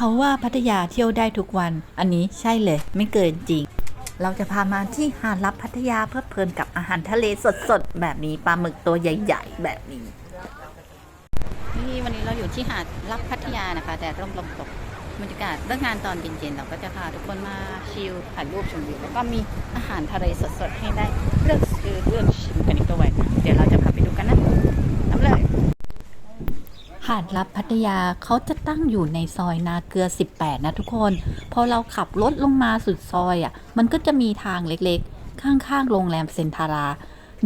เขาว่าพัทยาเที่ยวได้ทุกวัน อันนี้ใช่เลย ไม่เกินจริง เราจะพามาที่หาดลับพัทยาเพลิดเพลินกับอาหารทะเลสดๆ แบบนี้ปลาหมึกตัวใหญ่ ๆ แบบนี้ นี่วันนี้เราอยู่ที่หาดรับพัทยานะคะแดดร่มลมตกบรรยากาศเลิกงานตอนเย็นๆเราก็จะพาทุกคนมาชิลถ่ายรูปชมวิวแล้วก็มีอาหารทะเลสดๆให้ได้เลือกซื้อเลือกชิมกันอีกด้วยเดี๋ยวเราจะพาไปดูกันนะน้ำเลย หาดลับพัทยาเขาจะตั้งอยู่ในซอยนาเกลือ 18 นะทุกคน พอเราขับรถลงมาสุดซอยอะ มันก็จะมีทางเล็กๆ ข้างๆ โรงแรมเซนทารา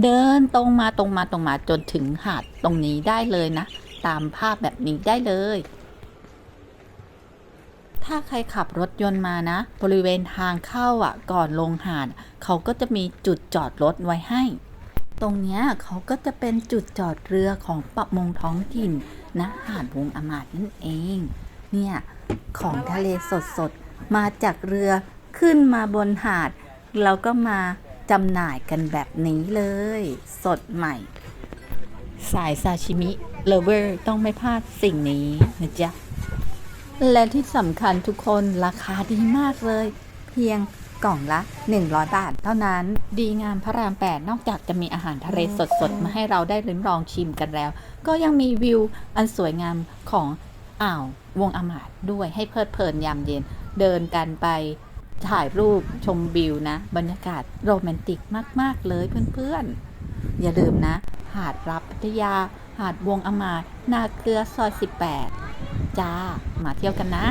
เดินตรงมาตรงมาตรงมาจนถึงหาดตรงนี้ได้เลยนะ ตามภาพแบบนี้ได้เลย ถ้าใครขับรถยนต์มานะ บริเวณทางเข้าอะ ก่อนลงหาด เขาก็จะมีจุดจอดรถไว้ให้ ตรงเนี้ยเขาก็จะเป็นจุดจอดเรือของประมงท้องถิ่น ณหาดวงอมาดนั่นเอง เนี่ยของทะเลสดๆ มาจากเรือขึ้นมาบนหาดแล้วก็มาจำหน่ายกันแบบนี้เลย สดใหม่ สายซาชิมิเลเวอร์ต้องไม่พลาดสิ่งนี้นะจ๊ะ และที่สำคัญทุกคนราคาดีมากเลย เพียง กล่องละ 100 บาทเท่านั้น ดีงามพระราม 8 นอกจากจะมีอาหารทะเลสดๆ มาให้เราได้ลิ้มลองชิมกันแล้ว ก็ยังมีวิวอันสวยงามของอ่าววงอมาดด้วยให้เพลิดเพลินยามเย็นเดินกันไปถ่ายรูปชมวิวนะ บรรยากาศโรแมนติกมาก ๆ เลยเพื่อนๆ อย่าลืมนะ หาดรับพัทยา หาดวงอมาดนาเกลือซอย 18 จ้า มาเที่ยวกันนะ